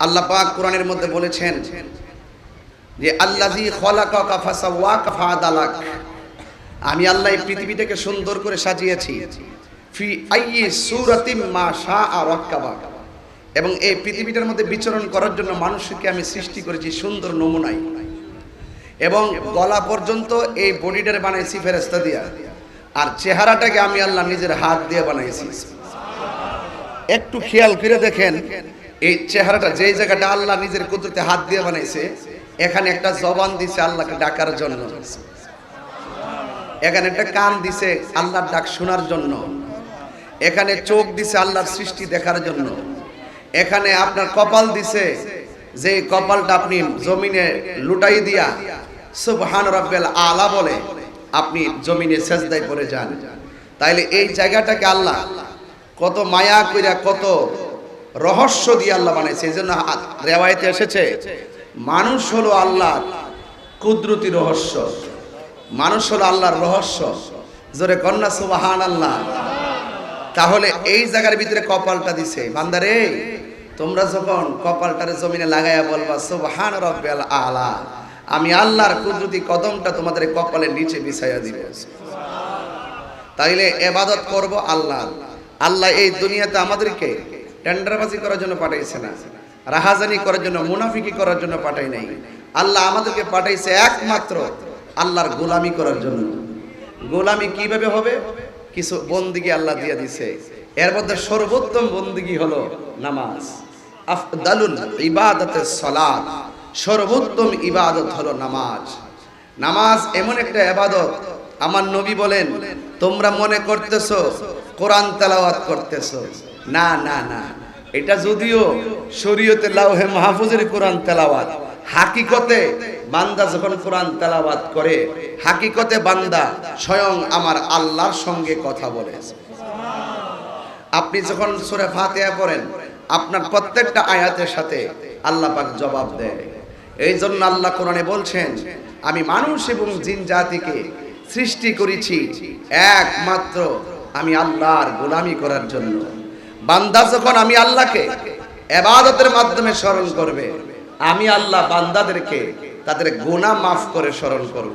আল্লাহ পাক কোরআনের মধ্যে বলেছেন যে আল্লাজি খলাকা ফাসাওয়াকা ফাদালাক আমি আল্লাহ এই পৃথিবীটাকে সুন্দর করে সাজিয়েছি। ফি আইয়ি সূরাতিম মা শাআ রাক্কাবা। এবং এই পৃথিবীটার মধ্যে বিচরণ করার জন্য মানুষকে আমি সৃষ্টি করেছি সুন্দর নমুনায়। এবং গলা পর্যন্ত এই বডিটার বানাইছি ফেরেস্তা দিয়া। আর চেহারাটাকে আমি আল্লাহ নিজের হাত দিয়ে বানাইছি। একটু খেয়াল করে দেখেন এই চেহারাটা যেই জায়গাটা আল্লাহ নিজের কুদরতে হাত দিয়ে বানাইছে, এখানে একটা জবান দিছে আল্লাহকে ডাকার জন্য। এখানে একটা কান দিছে আল্লাহর ডাক শোনার জন্য। এখানে চোখ দিছে আল্লাহর সৃষ্টি দেখার জন্য। এখানে আপনার কপাল দিছে যে কপালটা আপনি জমিনে লুটাই দিয়া সুবহান রাব্বিল আলা বলে আপনি জমিনে সেজদায় পড়ে যান। তাইলে এই জায়গাটাকে আল্লাহ কত মায়া কইরা কত রহস্য দিয়ে আল্লাহ বানাইছে, এই জন্য রেওয়ায়তে এসেছে, মানুষ হলো আল্লাহর কুদরতি রহস্য, মানুষ হলো আল্লাহর রহস্য। জোরে কন্যা সুবাহান আল্লাহ তাহলে এই জায়গার ভিতরে কপালটা দিছে। বান্দারে, তোমরা যখন কপালটারে জমিনে লাগাইয়া বলবা, সুবহান রব্বিল আলা, আমি আল্লাহর কুদরতি কদমটা তোমাদের কপালের নিচে বিছাইয়া দিব। তাইলে এবাদত করব আল্লাহ। আল্লাহ এই দুনিয়াতে আমাদেরকে টেন্ডারবাজি করার জন্য পাঠাইছে না, রাহাজানি করার জন্য, মুনাফিকি করার জন্য পাঠাই নাই। আল্লাহ আমাদেরকে পাঠাইছে একমাত্র আল্লাহর গোলামি করার জন্য। গোলামি কীভাবে হবে? কিছু বন্দিগি আল্লাহ দিয়ে দিছে। এর মধ্যে সর্বোত্তম বন্দিগি হলো নামাজ। আফদালুল ইবাদতে সলাত। সর্বোত্তম ইবাদত হলো নামাজ। নামাজ এমন একটা ইবাদত, আমার নবী বলেন, তোমরা মনে করতেছো, কোরআন তেলাওয়াত করতেছো। না না না। এটা যদিও শরীয়তে লাউহে মাহফুজের কোরআন তেলাওয়াত, হাকিকতে বান্দা যখন কোরআন তেলাওয়াত করে, হাকিকতে বান্দা স্বয়ং আমার আল্লাহর সঙ্গে কথা বলে। আপনি যখন সূরা ফাতিহা পড়েন, আপনার প্রত্যেকটা আয়াতের সাথে আল্লাহ পাক জবাব দেয়। এই জন্য আল্লাহ কোরআনে বলছেন, আমি মানুষ এবং জিন জাতিকে সৃষ্টি করেছি একমাত্র আমি আল্লাহর গোলামি করার জন্য। বান্দা যখন আমি আল্লাহকে এবাদতের মাধ্যমে স্মরণ করবে, আমি আল্লাহ বান্দাদেরকে তাদের গোনা মাফ করে স্মরণ করব।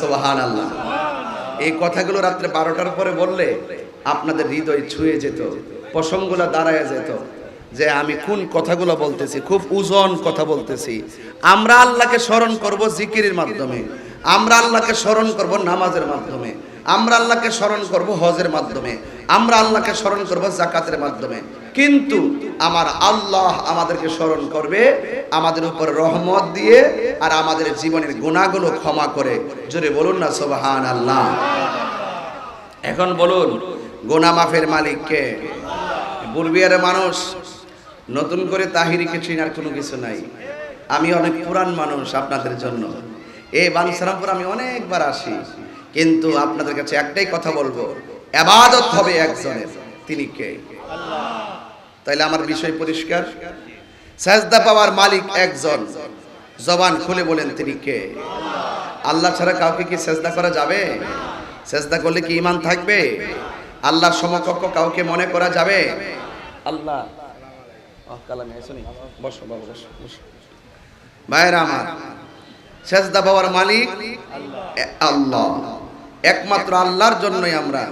সুবহান আল্লাহ এই কথাগুলো রাত্রে বারোটার পরে বললে আপনাদের হৃদয় ছুঁয়ে যেত প্রসঙ্গগুলো দাঁড়ায় যেত যে আমি কোন কথাগুলো বলতেছি, খুব উজন কথা বলতেছি। আমরা আল্লাহকে স্মরণ করব জিকিরের মাধ্যমে, আমরা আল্লাহকে স্মরণ করব নামাজের মাধ্যমে। আমরা আল্লাহকে স্মরণ করব হজের মাধ্যমে, আমরা আল্লাহকে স্মরণ করব জাকাতের মাধ্যমে। কিন্তু আমার আল্লাহ আমাদেরকে স্মরণ করবে আমাদের উপর রহমত দিয়ে আর আমাদের জীবনের গুণাগুলো ক্ষমা করে। জোরে বলুন না সোবাহান আল্লাহ এখন বলুন গোনা মাফের মালিককে বুলবিয়ার মানুষ, নতুন করে তাহিরিকে চিনার কোনো কিছু নাই। আমি অনেক পুরান মানুষ আপনাদের জন্য। এই বাংসারামপুর আমি অনেকবার আসি। কিন্তু আপনাদের কাছে একটাই কথা বলব এবাদত হবে একজনের, তিনি কে? তাইলে আমার বিষয় পরিষ্কার? সাজদা পাওয়ার মালিক একজন, জবান খুলে বলেন তিনি কে? আল্লাহ ছাড়া কাউকে কি সেজদা করা যাবে? সেজদা করলে কি ইমান থাকবে? আল্লাহর সমকক্ষ কাউকে মনে করা যাবে? আল্লাহ ভাইরা আমার, সেজদা পাওয়ার মালিক আল্লাহ। একমাত্র আল্লাহর জন্যই আমরা,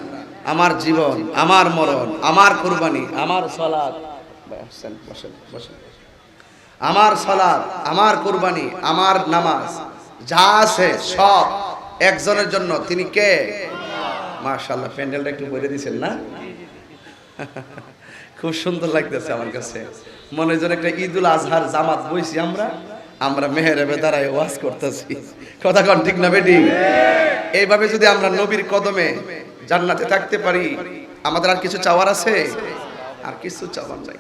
আমার জীবন, আমার মরণ, আমার কোরবানি, আমার সলাদ আমার সলাদ আমার কুরবানি, আমার নামাজ, যা আছে সব একজনের জন্য। তিনি কে? মাশাআল্লাহ, প্যান্ডেলটা একটু বলে দিয়েছেন না? খুব সুন্দর লাগতেছে আমার কাছে। মনে যেন একটা ঈদুল আজহার জামাত বইছি আমরা। আমরা মেহেরেবে দাঁড়ায় ওয়াজ করতেছি। কথা কন ঠিক না বেটি? এইভাবে যদি আমরা নবীর কদমে জান্নাতে থাকতে পারি, আমাদের আর কিছু চাওয়ার আছে? আর কিছু চাওয়ার নাই।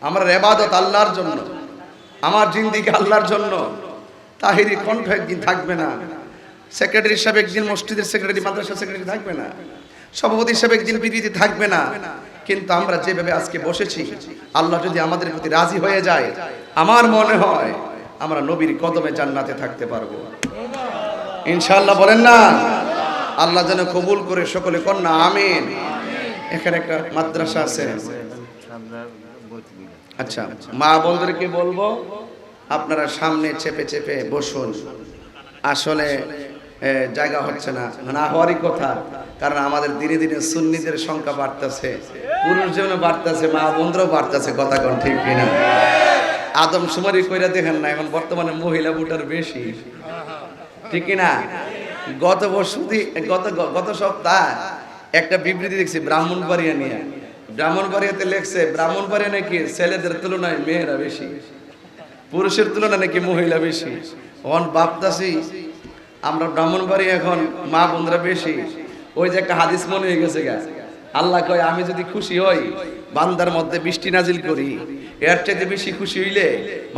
আমার রেবাদত আল্লাহর জন্য, আমার জিন্দিকে আল্লাহর জন্য। তাহিরি কণ্ঠ একদিন থাকবে না। সেক্রেটারি হিসাবে একদিন মসজিদের সেক্রেটারি মাদ্রাসা সেক্রেটারি থাকবে না। সভাপতি হিসাবে একদিন বিধিতে থাকবে না। কিন্তু আমরা যেভাবে আজকে বসেছি, আল্লাহ যদি আমাদের প্রতি রাজি হয়ে যায়, আমার মনে হয় আমরা নবীর কদমে জান্নাতে থাকতে পারব। ইনশাল্লাহ বলেন না? আল্লাহ যেন কবুল করে সকলে কন্যা, আমিন। এখানে একটা মাদ্রাসা আছে। আচ্ছা মা বন্ধুদেরকে বলব, আপনারা সামনে চেপে চেপে বসুন। আসলে জায়গা হচ্ছে না। না হওয়ারই কথা, কারণ আমাদের দিনে দিনে সুন্নিদের সংখ্যা বাড়তেছে। পুরুষ জীবনে বাড়তেছে, মা বন্ধুরাও বাড়তেছে, কথা কোন ঠিক কিনা? আদম সুমারি কইরা দেখেন না, এখন বর্তমানে মহিলা ভোটার বেশি। ঠিক কিনা? গত বর্ষতি গত গত সপ্তাহ একটা বিবৃতি দেখছি ব্রাহ্মণবাড়িয়া নিয়ে। ব্রাহ্মণবাড়িয়াতে লেখছে, ব্রাহ্মণবাড়িয়া নাকি ছেলেদের তুলনায় মেয়েরা বেশি, পুরুষের তুলনায় নাকি মহিলা বেশি? অন ভাবতাছি, আমরা ব্রাহ্মণবাড়ি এখন মা বোনরা বেশি। ওই যে একটা হাদিস মনে হয়ে গেছে গা, আল্লাহ কয়, আমি যদি খুশি হই, বান্দার মধ্যে বৃষ্টি নাজিল করি। এর চাইতে বেশি খুশি হইলে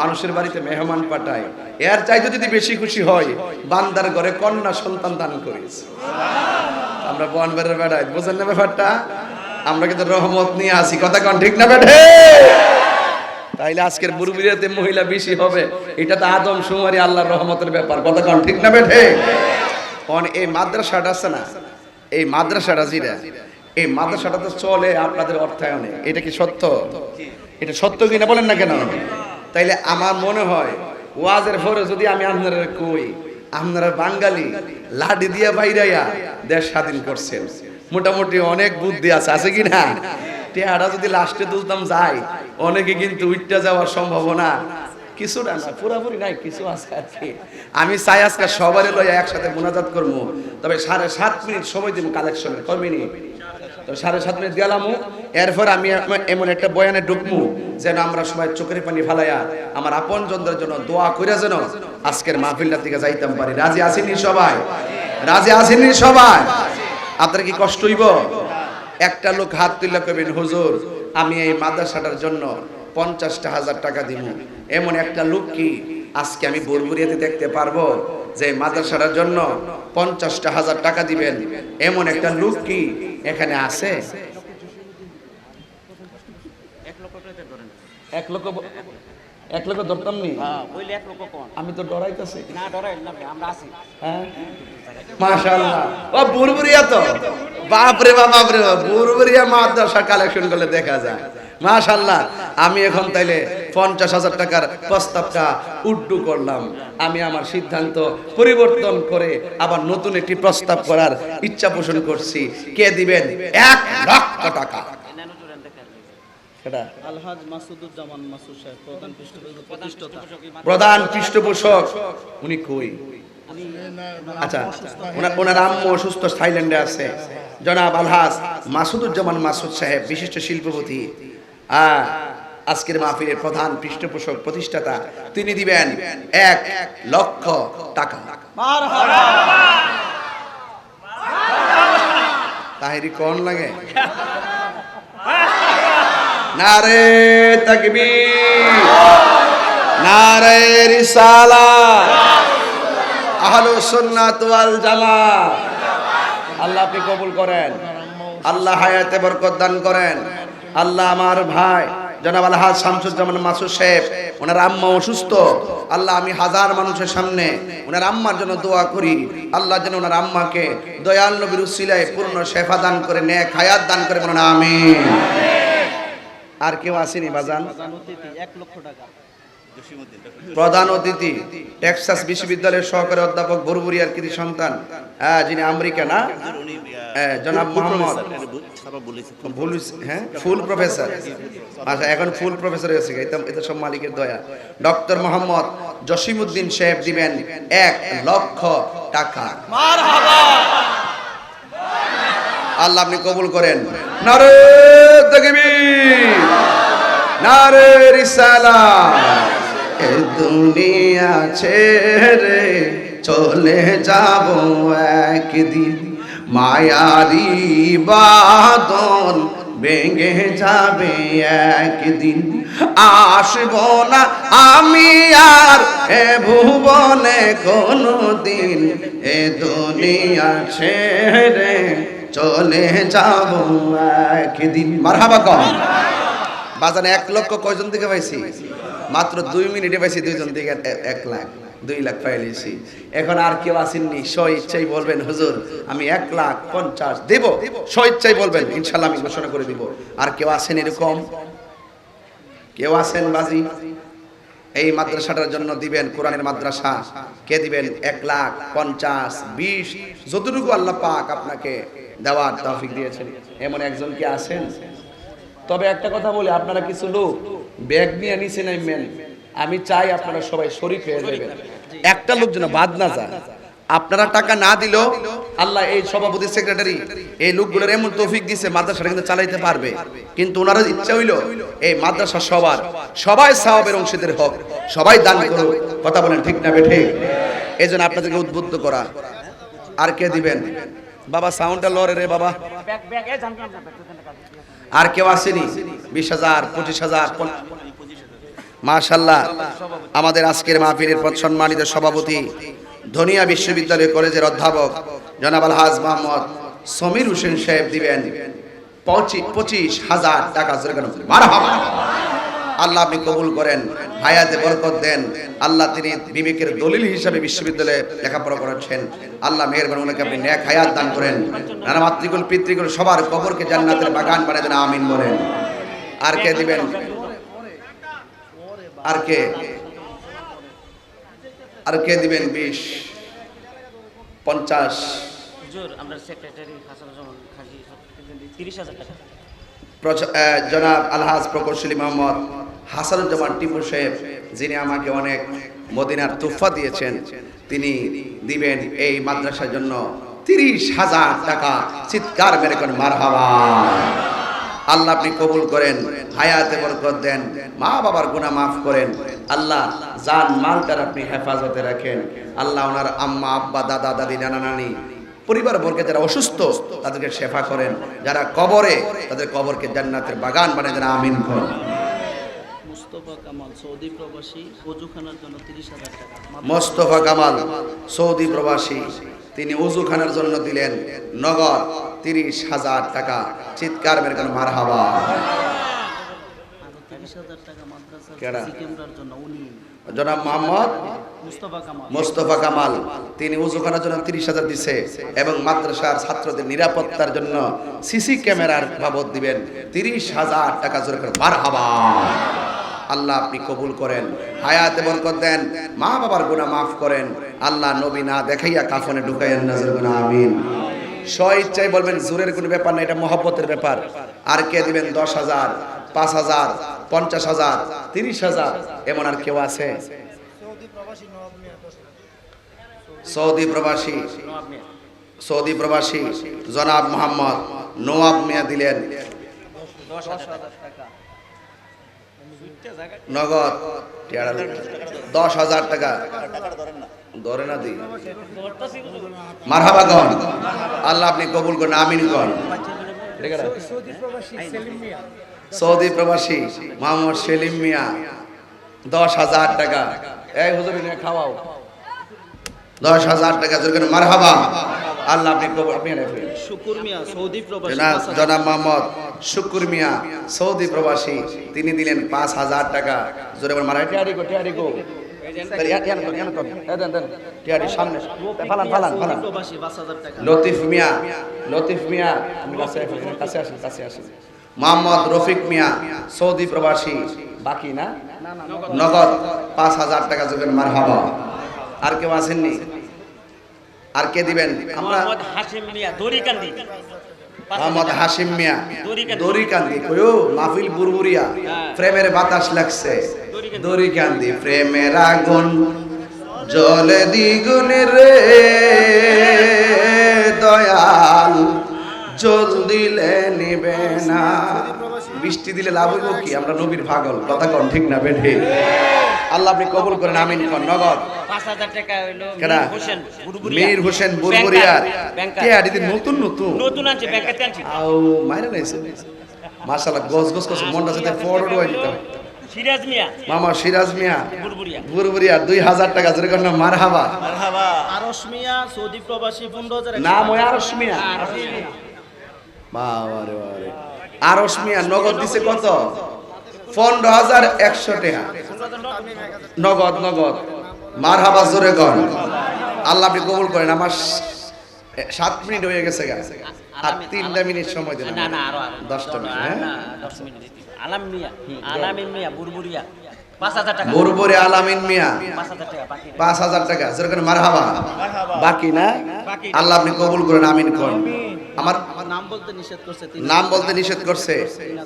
মানুষের বাড়িতে মেহমান পাঠায়। এর চাইতে যদি বেশি খুশি হয়, বান্দার ঘরে কন্যা সন্তান দান করিস আমরা বনবারের বেড়াই বোঝেন না ব্যাপারটা? আমরা কিন্তু রহমত নিয়ে আসি কথা কন, ঠিক না বেঠে তাইলে আজকের বুরুবিরিয়াতে মহিলা বেশি হবে। এটা তো আদম সুমারি আল্লাহর রহমতের ব্যাপার। কথা কন, ঠিক না বেঠে কোন এই মাদ্রাসাটা আছে না? এই মাদ্রাসাটা জিরা। এই মাদ্রাসাটা তো চলে আপনাদের অর্থায়নে। এটা কি সত্য? এটা সত্য কিনা বলেন না কেন? তাইলে আমার মনে হয়, ওয়াজের পরে যদি আমি আপনারা কই, আপনারা বাঙালি লাডি দিয়া বাইরাইয়া দেশ স্বাধীন করছেন। মোটামুটি অনেক বুদ্ধি আছে আছে কি না? টেহারা যদি লাস্টে তুলতাম যাই অনেকে কিন্তু উইটটা যাওয়ার সম্ভাবনা কিছুটা না, পুরাপুরি নাই, কিছু আছে আর কি। আমি চাই আজকে সবারই লইয়া একসাথে মোনাজাত করব তবে সাড়ে সাত মিনিট সময় দিব কালেকশনের কয় তো সাড়ে সাত মিনিট গেলাম। এরপর আমি এমন একটা বয়ানে ঢুকবো যেন আমরা সবাই চোখের পানি ফালাইয়া আমার আপন জনদের জন্য দোয়া করে যেন আজকের মাহফিলটা থেকে যাইতাম পারি। রাজি আসেননি সবাই? রাজি আসেননি সবাই? আপনার কি কষ্ট হইব? একটা লোক হাত তুলে কবেন হুজুর, আমি এই মাদ্রাসাটার জন্য পঞ্চাশটা হাজার টাকা দিব এমন একটা লোক কি আজকে আমি বরবরিয়াতে দেখতে পারব? যে মাদ্রাসাটার জন্য পঞ্চাশটা হাজার টাকা দিবেন এমন একটা লোক কি এখানে আছে? এক লক্ষ ব- এক লক্ষ ধরতাম নি? হ্যাঁ, আমি তো ডরাইতেছি। না ডরাই না ভাই, আমরা আছি। হ্যাঁ? মাশাআল্লাহ। ও বুরবুরিয়া তো। বাপ রে বাপ বাপ রে বাপ বুরবুরিয়া মাদ্রাসা কালেকশন করলে দেখা যায়। মাশাআল্লাহ আমি এখন তাইলে পঞ্চাশ হাজার টাকার প্রস্তাবটা উড্ডু করলাম। আমি আমার সিদ্ধান্ত পরিবর্তন করে আবার নতুন একটি প্রস্তাব করার ইচ্ছা পোষণ করছি। কে দিবেন? এক লক্ষ টাকা। প্রধান পৃষ্ঠপোষক উনি কই? আচ্ছা ওনার ওনার আম্মু অসুস্থ থাইল্যান্ডে আছে। জনাব আলহাজ মাসুদুজ্জামান মাসুদ সাহেব বিশিষ্ট শিল্পপতি। আহ, আজকের মাহফিলের প্রধান পৃষ্ঠপোষক প্রতিষ্ঠাতা তিনি দিবেন এক লক্ষ টাকা। তাহিরি কোন লাগে? নারে তাকবীর নারে রিসালা আহলু সুন্নাত ওয়াল জামাত। আল্লাহ আপনি কবুল করেন আল্লাহ হায়াতে বরকত দান করেন। আল্লাহ আমার ভাই, জনাব আলহাজ শামসুজ্জামান মাসু সাহেব ওনার আম্মা অসুস্থ। আল্লাহ, আমি হাজার মানুষের সামনে ওনার আম্মার জন্য দোয়া করি। আল্লাহ যেন ওনার আম্মাকে দয়াল নবীর উসিলায় পূর্ণ শেফা দান করে, নেক খায়াত দান করে বলুন আমি আর কেউ আসেনি বাজান? এক লক্ষ টাকা। প্রধান অতিথি টেক্সাস বিশ্ববিদ্যালয়ের সহকারী অধ্যাপক বরবরিয়ার কৃতি সন্তান হ্যাঁ, যিনি আমেরিকা না? হ্যাঁ, জনাব মোহাম্মদ। হ্যাঁ ফুল প্রফেসর। আচ্ছা এখন ফুল প্রফেসর হয়েছে এটা এটা সব মালিকের দয়া। ডক্টর মোহাম্মদ জসিমউদ্দিন সাহেব দিবেন এক লক্ষ টাকা। আল্লাহ আপনি কবুল করেন। নারে তাকবীর নারে রিসালাত এ দুনিয়া ছেড়ে চলে যাব একদিন। মায়ারি বাদন ভেঙে যাবে একদিন। আসব না আমি আর এ ভুবনে কোনো দিন এ দুনিয়া ছেড়ে চলে যাব একদিন। মারহাবা কম। বাজানে এক লক্ষ কয়জন থেকে পাইছি? মাত্র দুই মিনিটে পাইছি দুইজন এ- এক লাখ, দুই লাখ পাইলেছি। এখন আর কেউ আসেননি স্ব বলবেন, হুজুর, আমি এক লাখ পঞ্চাশ দেব। স্ব বলবেন ইনশাল্লাহ আমি ঘোষণা করে দিব। আর কেউ আসেন এরকম? কেউ আছেন বাজি? এই মাদ্রাসাটার জন্য দিবেন কোরআনের মাদ্রাসা। কে দিবেন? এক লাখ পঞ্চাশ, বিশ। যতটুকু আল্লাহ পাক আপনাকে দেওয়ার তৌফিক দিয়েছেন। এমন একজন কি আছেন? তবে একটা কথা বলি, আপনারা কিছু লোক ব্যাগ নিয়ে নিচে নামবেন। আমি চাই আপনারা সবাই শরীফ হয়ে যাবেন। একটা লোক যেন বাদ না যায়। আপনারা টাকা না দিলেও আল্লাহ এই সভাপতি সেক্রেটারি, এই লোকগুলোর এমন তৌফিক দিছে, মাদ্রাসাটা কিন্তু চালাইতে পারবে। কিন্তু ওনার ইচ্ছা হইল এই মাদ্রাসা সবার, সবাই সাহাবের অংশীদের হক। সবাই দান করুক। কথা বলেন ঠিক না বেঠে? এই জন্য আপনাদেরকে উদ্বুদ্ধ করা। আর কে দিবেন? বাবা সাউন্ডটা লরে রে বাবা। আর কেউ আসেনি? বিশ হাজার, পঁচিশ হাজার মাশাল্লাহ, আমাদের আজকের মাহফিলের সম্মানিত সভাপতি, ধনিয়া বিশ্ববিদ্যালয় কলেজের অধ্যাপক, জনাব আলহাজ মোহাম্মদ সমীর হোসেন সাহেব দিবেন পঁচি- পঁচিশ হাজার টাকা আল্লাহ আপনি কবুল করেন হায়াতে বরকত দেন। আল্লাহ তিনি বিবেকের দলিল হিসাবে বিশ্ববিদ্যালয়ে লেখাপড়া করাচ্ছেন আল্লাহ মেহেরবান ওনাকে আপনি ন্যাক হায়াত দান করেন। নানা মাতৃকুল পিতৃকুল সবার কবরকে জান্নাতের বাগান বানিয়ে দেন আমিন বলেন। আর কে দিবেন? আর কে? আর কে দিবেন? বিশ পঞ্চাশ। আমরা সেক্রেটারি তিরিশ হাজার টাকা। প্রচ- আহ, জনাব আলহাজ প্রকৌশলী মোহাম্মদ হাসানুজ্জামান টিপু সাহেব, যিনি আমাকে অনেক মদিনার তুফা দিয়েছেন, তিনি দিবেন এই মাদ্রাসার জন্য তিরিশ হাজার টাকা। চিৎকার মেরে করেন, মারহাবা। আল্লাহ আপনি কবুল করেন, হায়াতে বরকত দেন, মা বাবার গুনাহ মাফ করেন। আল্লাহ জান মালটার আপনি হেফাজতে রাখেন। আল্লাহ ওনার আম্মা, আব্বা, দাদা, দাদি, নানা, নানি পরিবার বর্গে যারা অসুস্থ তাদেরকে শেফা করেন। যারা কবরে তাদের কবরকে জান্নাতের বাগান বানিয়ে যারা আমিন করেন। মুস্তফা কামাল সৌদি প্রবাসী অজুখানার জন্য তিরিশ হাজার টাকা। মোস্তফা কামাল সৌদি প্রবাসী তিনি উজুখানার জন্য দিলেন নগদ তিরিশ হাজার টাকা। চিৎকার মেরে কেন? মার হাজার টাকা জন্য উনি। জনাব মোহাম্মদ মোস্তফা কামাল। তিনি উজুখানার জন্য তিরিশ হাজার দিছে এবং মাদ্রাসার ছাত্রদের নিরাপত্তার জন্য সিসি ক্যামেরার বাবদ দিবেন তিরিশ হাজার টাকা জোরে করে হাবা আল্লাহ আপনি কবুল করেন হায়াতে বরকত দেন মা বাবার গুনাহ মাফ করেন। আল্লাহ নবী না দেখাইয়া কাফনে ঢুকাইয়েন নজর গুনাহ আমিন। স্ব ইচ্ছায় বলবেন জোরের কোনো ব্যাপার না এটা মহব্বতের ব্যাপার। আর কে দিবেন? দশ হাজার পাঁচ হাজার পঞ্চাশ হাজার, তিরিশ হাজার, এমন আর কেউ আছে? সৌদি প্রবাসী সৌদি প্রবাসী, জনাব মোহাম্মদ নোয়াব মিয়া দিলেন। নগদ, দশ হাজার টাকা। ধরে না দি। আল্লাহ আপনি কবুল করেন, আমিন করেন। সৌদি প্রবাসী মোহাম্মদ সেলিম মিয়া দশ হাজার টাকা। এই হুজুর খাওয়াও। দশ হাজার টাকা জোর মারহাবা। আল্লাহ আপনি শুকুর মিয়া সৌদি প্রবাসী জনাব মোহাম্মদ শুকুর মিয়া সৌদি প্রবাসী তিনি দিলেন পাঁচ হাজার টাকা। জোরে মারা টিয়ারি গো টিয়ারি গো লতিফ মিয়া লতিফ মিয়া কাছে আসুন কাছে আসুন মোহাম্মদ রফিক মিয়া সৌদি প্রবাসী। বাকি না? নগদ পাঁচ হাজার টাকা যোগেন মার হাবা। আর কেউ আসেননি আর কে দিবেন? আমরা মোহাম্মদ হাশিম মিয়া দড়িকান্দি। কয়ো? মাহফিল বুরবুরিয়া প্রেমের বাতাস লাগছে। দড়িকান্দি। প্রেমের আগুন জলে দ্বিগুণ রে। জল দিলে নিবে না। বৃষ্টি দিলে লাভ হইব কি? আমরা নবীর ভাগল কথা কন ঠিক না বেঠে? আল্লাহ আপনি কবুল করেন আমিন কন। নগদ? মীর হোসেন। বুরবুরিয়ার কে নতুন নতুন? নতুন আনছে ব্যাংকাতে আনছি। আও মাইরা নাইছে মাশাআল্লাহ গস গস কস মনটা সাথে ফরওয়ার্ড যেত সিরাজ মিয়া। মামা সিরাজ মিয়া। বুড়বুড়িয়া। বুরবুরিয়া দুই হাজার টাকা জোরে না মারহাবা। মিয়া সৌদি প্রবাসী নাম। ওই আরশ মিয়া। বাবারে বাবারে। আরশ মিয়া নগদ দিছে কত? পনেরো হাজার একশো টাকা। নগদ নগদ। মারহাবা জোরে কর আল্লাহ আপনি কবুল করেন। আমার সাত মিনিট হয়ে গেছে গা। আর তিনটা মিনিট সময় দিন না না আরও আরও। দশটা মিনিট হ্যাঁ? না, দশ মিনিট আলাম মিয়া আলামিন মিয়া বুরবুরিয়া পাঁচ হাজার টাকা। বুরবুরে আলামিন মিয়া। পাঁচ হাজার টাকা বাকি মারহাবা। না? আল্লাহ আপনি কবুল করেন। আমিন করেন আমার নাম বলতে নিষেধ করছে তিনি নাম বলতে নিষেধ করছে।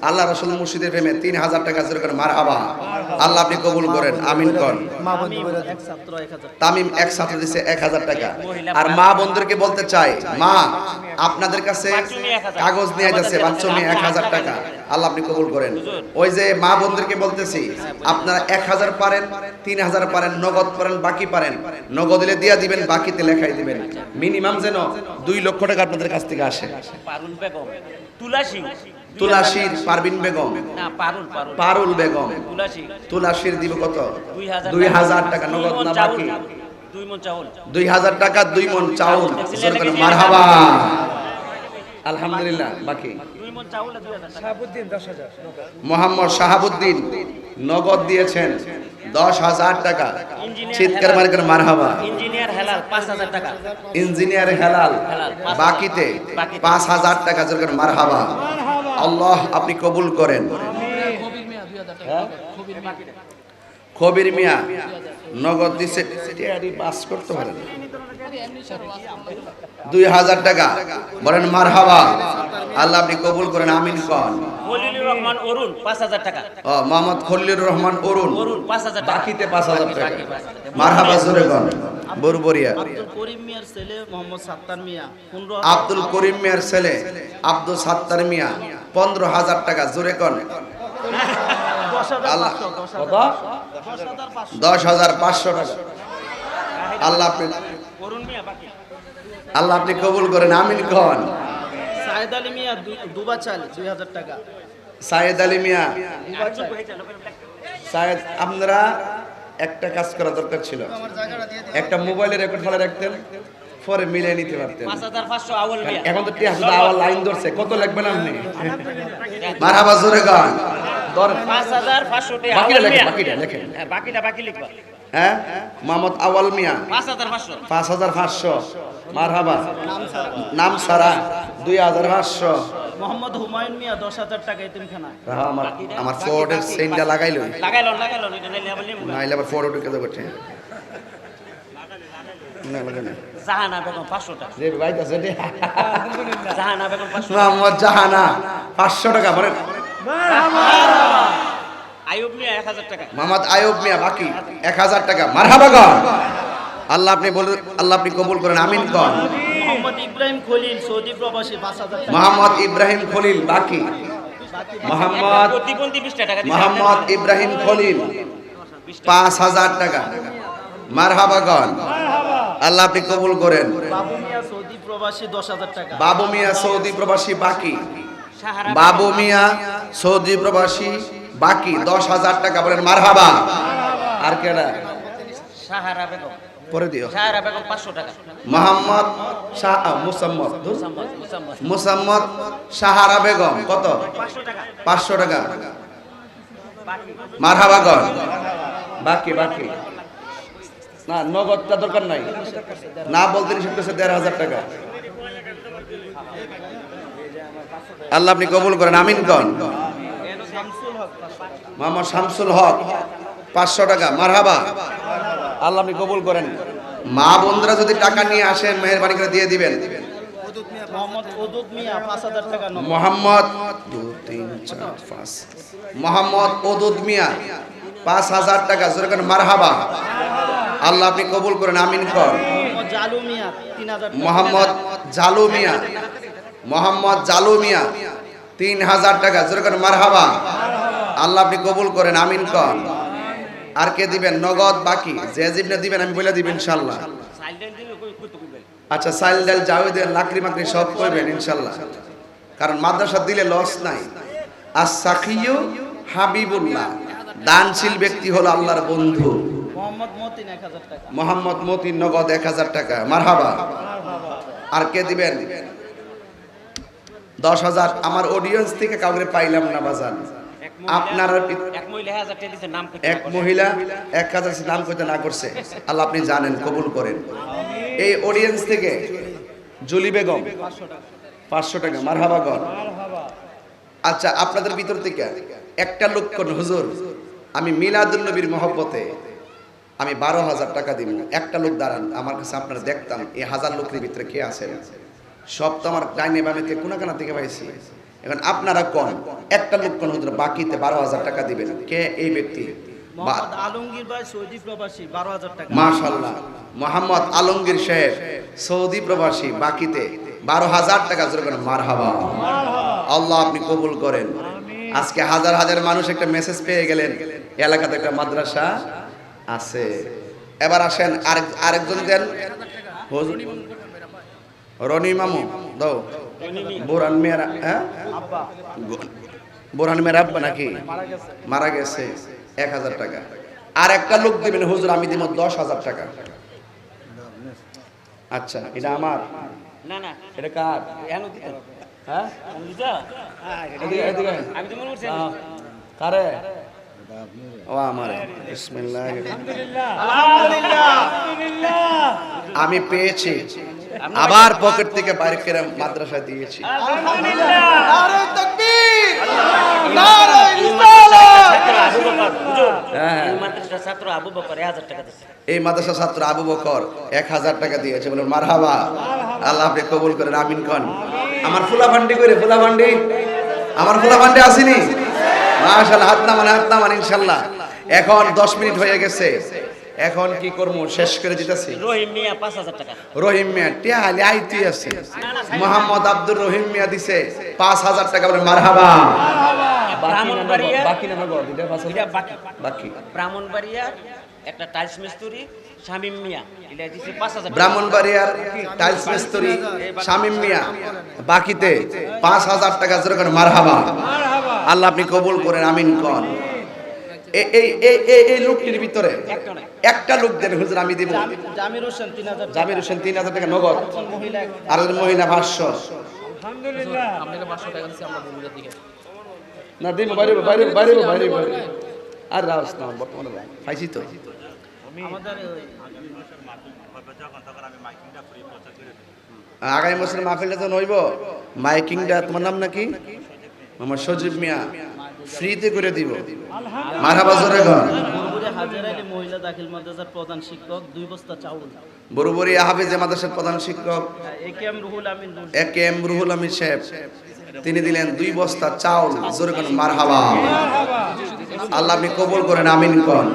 আল্লাহ রসুল মুর্শিদের প্রেমে তিন হাজার টাকা যেরকম মারহাবা। আল্লাহ আপনি কবুল করেন আমিন করেন তামিম এক ছাত্র দিছে এক হাজার টাকা। আর মা বন্ধুদেরকে বলতে চাই মা আপনাদের কাছে কাগজ নিয়ে যাচ্ছে বাচ্চা মেয়ে এক হাজার টাকা। আল্লাহ আপনি কবুল করেন। ওই যে মা বন্ধুদেরকে বলতেছি আপনারা এক হাজার পারেন তিন হাজার পারেন নগদ পারেন বাকি পারেন। নগদ দিলে দিয়া দিবেন বাকিতে লেখাই দিবেন। মিনিমাম যেন দুই লক্ষ টাকা আপনাদের কাছ থেকে আসে। পারুল বেগম। তুলাসী। তুলাসির পারবিন বেগম। না পারুল পারুল। পারুল বেগম। তুলাসী। তুলাসির দিব কত? দুই হাজার দুই হাজার টাকা নগদ না বাকি? দুই মন চাউল। হাজার টাকা দুই মন চাউল মারহাবা। আলহামদুলিল্লাহ বাকি? মোহাম্মদ শাহাবুদ্দিন নগদ দিয়েছেন। দশ হাজার টাকা। চিৎকার মার্কের করে মারহাবা। ইঞ্জিনিয়ার হেলাল পাঁচ হাজার টাকা। ইঞ্জিনিয়ার হেলাল বাকিতে। পাঁচ হাজার টাকা যেরকম মারহাবা। আল্লাহ আপনি কবুল করেন। খবির কবির মিয়া। নগদ দিছে। পাস করতে পারেন দুই হাজার টাকা। বলেন মারহাবা। আল্লাহ আপনি কবুল করেন আমিন কন। রহমান অরুণ পাঁচ হাজার টাকা। ও মোহাম্মদ খলিলুর রহমান অরুণ। অরুণ পাঁচ হাজার বাকিতে পাঁচ হাজার টাকা। বাকি, বাকি। জোরে কন বরবরিয়া। আব্দুল করিম মিয়ার ছেলে আব্দুল করিম মিয়ার ছেলে আব্দুল সাত্তার মিয়া পনেরো হাজার টাকা। জোরে কন। দশ হাজার আল্লাহ পাঁচশো, দশ হাজার পাঁচশো। টাকা। আল্লাহ আপনি আল্লাহ আপনি কবুল করেন আমিন কন। সাহেদ আলী মিয়া দুবা চাল দুই হাজার টাকা। সায়েদ আলী মিয়া। সায়েদ আপনারা একটা কাজ করা দরকার ছিল। একটা মোবাইলে রেকর্ড ফলে রাখতেন পরে মিলে নিতে পারতেন। এখন তো টিয়া শুধু লাইন ধরছে কত লাগবেন আপনি? মারহাবা জোরে গান। লেখেন। বাকিটা লেখেন। হ্যাঁ, বাকিটা বাকি লিখবা। হ্যাঁ? মোহাম্মদ আওয়াল মিয়া। পাঁচ হাজার পাঁচশো। পাঁচশো। মারহাবা। নাম সারা। দুই হাজার পাঁচশো। মোহাম্মদ হুমায়ুন মিয়া দশ হাজার টাকা এতিমখানা আমার আমার ফোর্ডের সেন্টটা লাগাইলো নাইলে আবার ফোর্ড মোহাম্মদ জাহানা। পাঁচশো টাকা বলেন। আয়ুব মিয়া টাকা। মোহাম্মদ আয়ুব মিয়া বাকি এক হাজার টাকা। মারহাবা কর আল্লাহ আপনি বলুন আল্লাহ আপনি কবুল করেন আমিন কর মোহাম্মদ ইব্রাহিম খলিল সৌদি প্রবাসী পাঁচ হাজার টাকা। মোহাম্মদ ইব্রাহিম খলিল বাকি। মোহাম্মদ প্রতিবন্ধী বিশটা টাকা মোহাম্মদ ইব্রাহিম খলিল পাঁচ হাজার টাকা। মারহাবা কর আল্লাহ আপনি কবুল করেন। বাবু মিয়া সৌদি প্রবাসী দশ হাজার টাকা। বাবু মিয়া সৌদি প্রবাসী বাকি। বাবু মিয়া সৌদি প্রবাসী বাকি দশ হাজার টাকা বলেন মারহাবা। আর কেডা পরে দিও। মোহাম্মদ শাহ মুসাম্মদ। মুসাম্মদ সাহারা বেগম কত? পাঁচশো টাকা। পাঁচশো বাকি বাকি বাকি। না নগদটা দরকার নাই। না বলতে নিষেধ করছে দেড় হাজার টাকা। আল্লাহ আপনি কবুল করেন আমিন কন। মোহাম্মদ শামসুল হক, পাঁচশো টাকা, মারহাবা। আল্লাহ আপনি কবুল করেন। মা বন্ধুরা যদি টাকা নিয়ে আসেন মেহরবানি করে দিয়ে দিবেন। মোহাম্মদ দু তিন পাঁচ। মিয়া, পাঁচ হাজার টাকা যেরকম মারহাবা। কবুল করেন, আমিন কর। জালু মিয়া জালু মিয়া, তিন হাজার টাকা মারহাবা। আল্লাহ আপনি কবুল করেন আমিন কর আর কে দিবেন? নগদ বাকি। যে জিবনে দিবেন আমি বলে দিবেন ইনশাল্লাহ। আচ্ছা সাইল ডাল জাওয়েদের লাকড়ি মাকড়ি সব করবেন ইনশাল্লাহ। কারণ মাদ্রাসা দিলে লস নাই। আর সাকিউ হাবিবুল্লাহ। দানশীল ব্যক্তি হলো আল্লাহর বন্ধু। মোহাম্মদ মতিন এক হাজার টাকা। মোহাম্মদ মতিন নগদ এক হাজার টাকা। মারহাবা। আর কে দিবেন? দশ হাজার। আমার অডিয়েন্স থেকে কাউকে পাইলাম না বাজান। এক আপনার এক মহিলা হাজার টাকা দিছে নাম কইতে এক হাজার নাম করতে না করছে। আল্লাহ আপনি জানেন কবুল করেন। এই অডিয়েন্স থেকে জুলি বেগম পাঁচশো টাকা মারহাবা আচ্ছা আপনাদের ভিতর থেকে একটা লোক কোন? হুজুর আমি মিলাদুল নবীর মহব্বতে আমি বারো হাজার টাকা দিব। একটা লোক দাঁড়ান আমার কাছে আপনারা দেখতাম এই হাজার লোকের ভিতরে কে আছেন? সব তো আমার ডাইনে বামেতে কোনাকানা থেকে পাইছি। এখন আপনারা কোন? একটা লোক কোন হুজুর বাকিতে বারো হাজার টাকা দিবেন। কে? এই ব্যক্তি। মোহাম্মদ আলমগীর ভাই সৌদি প্রবাসী বারো হাজার টাকা। মাশাল্লাহ মোহাম্মদ আলমগীর সাহেব সৌদি প্রবাসী বাকিতে বারো হাজার টাকা জোর করেন মার হাবা আল্লাহ আপনি কবুল করেন। আজকে হাজার হাজার মানুষ একটা মেসেজ পেয়ে গেলেন। এলাকাতে একটা মাদ্রাসা আছে। এবার আসেন আরেক আরেকজন দেন। হুজুর রনি মামু দাও। বোরান মেয়েরা হ্যাঁ? বোরহান মেয়ের আব্বা নাকি? মারা গেছে এক হাজার টাকা। আর একটা লোক দিবেন হুজুর আমি দিব দশ হাজার টাকা। আচ্ছা এটা আমার? না না। এটা কার? হ্যাঁ? এদিকে এদিকে আমি তো মনে কারে? ও আমার। আমি পেয়েছি। আবার পকেট থেকে বাইরে করে মাদ্রাসা দিয়েছি। বকর হুজুর হ্যাঁ। এই ছাত্র আবু বকর 1000 টাকা দিছে এই মাদ্রাসা ছাত্র আবু বকর এক হাজার টাকা দিয়েছে। বলুন মারহাবা। আল্লাহ আপনি কবুল করেন আমিন কন। আমার ফুলা ভান্ডি করে ফুলা ভান্ডি আমার ফুলা ভান্ডি আসেনি? মাশাআল্লাহ হাত নামান হাত নামান ইনশাল্লাহ এখন দশ মিনিট হয়ে গেছে। এখন কি করব? শেষ করে দিতেছি। রহিম মিয়া 5000 টাকা। রহিম মিয়া টিয়া আইতি আছে। মোহাম্মদ আব্দুর রহিম মিয়া দিছে পাঁচ হাজার টাকা বলে মারহাবা। বাকি পাঁচ ব্রাহ্মণবাড়িয়া একটা টাইলস মিস্ত্রি শামিম মিয়া। এটা দিছে 5000 ব্রাহ্মণবাড়িয়ার টাইলস মিস্ত্রি শামিম মিয়া। বাকিতে পাঁচ হাজার টাকা যেরকম মারহাবা। আল্লাহ আপনি কবুল করেন আমিন কন। এই এই এই এই লোকটির ভিতরে একটা লোক দেন হুজুর আমি দিব। জামি- জামির হোসেন তিন হাজার জামির হোসেন তিন হাজার টাকা নগদ। মহিলা এক আর একজন মহিলা ভাষ্য না দিন বাইরে বাইরে বাইরে বাইরে বাইরে আর রাস না বর্তমানে পাইছি তো। আগামী বছর মাহফিলটা তো নইব। মাইকিংটা তোমার নাম নাকি? আমার সজীব মিয়া। ফ্রিতে করে দিব। মারহাবা জোরে ঘর বুরবুরে মাদ্রাসার প্রধান শিক্ষক দুই বস্তা চাউল। বরুবরি হাফিজে মাদ্রাসার প্রধান শিক্ষক। A K M Ruhul Amin Ruhul. A K M Ruhul Amin সাহেব তিনি দিলেন দুই বস্তা চাউল। জোরে কোন মারহাবা। আল্লাহ আপনি কবুল করেন আমিন কন।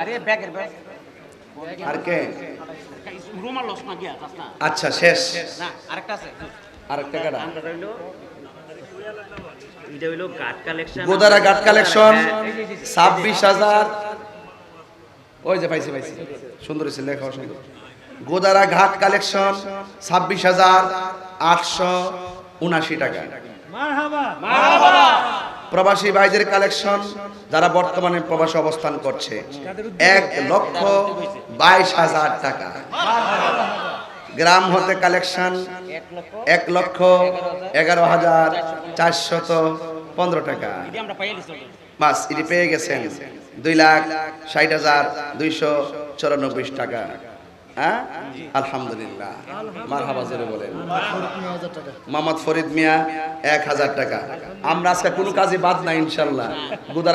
আরে ব্যাগের ব্যাগ। আর কে? আচ্ছা শেষ। আরেকটা আছে। আরেকটা কাটা। এটা হইল কাট কালেকশন গোদারা গাট কালেকশন ছাব্বিশ হাজার ওই যে পাইছি পাইছি সুন্দর হয়েছে লেখা সুন্দর গোদারা ঘাট কালেকশন ছাব্বিশ হাজার আটশো উনাশি টাকা প্রবাসী ভাইদের কালেকশন যারা বর্তমানে প্রবাসে অবস্থান করছে এক লক্ষ বাইশ হাজার টাকা গ্রাম হতে কালেকশন এক লক্ষ এগারো হাজার চারশত পনেরো টাকা। মাস এটি পেয়ে গেছেন দুই লাখ ষাট হাজার দুইশো চুরানব্বই টাকা। হ্যাঁ? ফরিদ মিয়া, এক হাজার টাকা। আমরা বাদ ইনশাল্লাহ।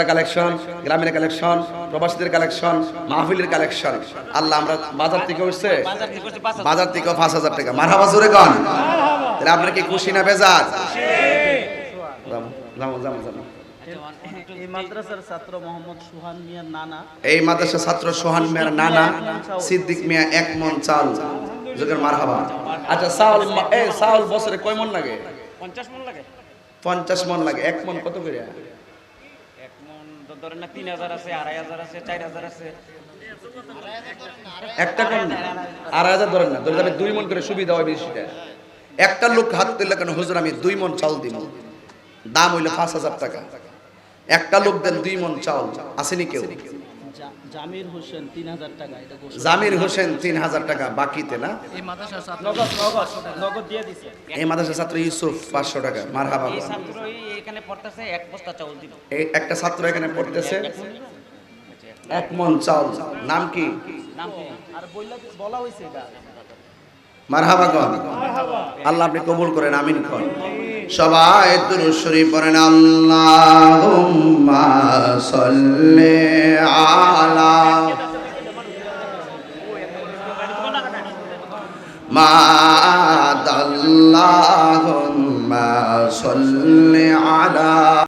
কালেকশন, গ্রামের কালেকশন, প্রবাসীদের কালেকশন, মাহফিলের কালেকশন। আল্লাহ আমরা বাজার থেকে বাজার থেকে পাঁচ হাজার টাকা। আপনার কি খুশি না বেজার? যাব যাব যাব এই মাদ্রাসার ছাত্র মোহাম্মদ সুহান মিয়ার নানা। এই মাদ্রাসা ছাত্র সোহান মিয়ার নানা সিদ্দিক মিয়া এক মন চাল যোগের মার হাবা আচ্ছা চাউল এই চাউল বছরে কয় মন লাগে? পঞ্চাশ মন লাগে। পঞ্চাশ মন লাগে। এক মন কত করে? এক মন দ- ধরেন না তিন হাজার আছে আড়াই হাজার আছে চার হাজার আছে। একটা কম না? আড়াই হাজার ধরেন না। ধরে যাবে দুই মন করে সুবিধা হয় বেশিটা একটা লোক হাত তুললে কেন হুজুর আমি দুই মন চাল দিব? দাম হইল পাঁচ হাজার টাকা। একটা লোক দেন দুই মন চাউল আসেনি কেউ। জামির হোসেন তিন হাজার টাকা জামির হোসেন তিন হাজার টাকা বাকিতে না? নগদ নগদ নগদ দিয়ে দিছে। এই মাদ্রাসা ছাত্র ইউসুফ পাঁচশো টাকা মার হাবা এখানে পড়তেছে এক বস্তা চাউল দিল। এই একটা ছাত্র এখানে পড়তেছে এক মন চাউল। নাম কি? নাম কি? আর বললা বলা হয়েছে এটা। মারহাবা কন। আল্লাহ আপনি কবুল করেন, আমিন কন। সবাই দুরূদ শরীফ পড়েন সাল্লি আলা মা দাল্লাহুম্মা সাল্লি আলা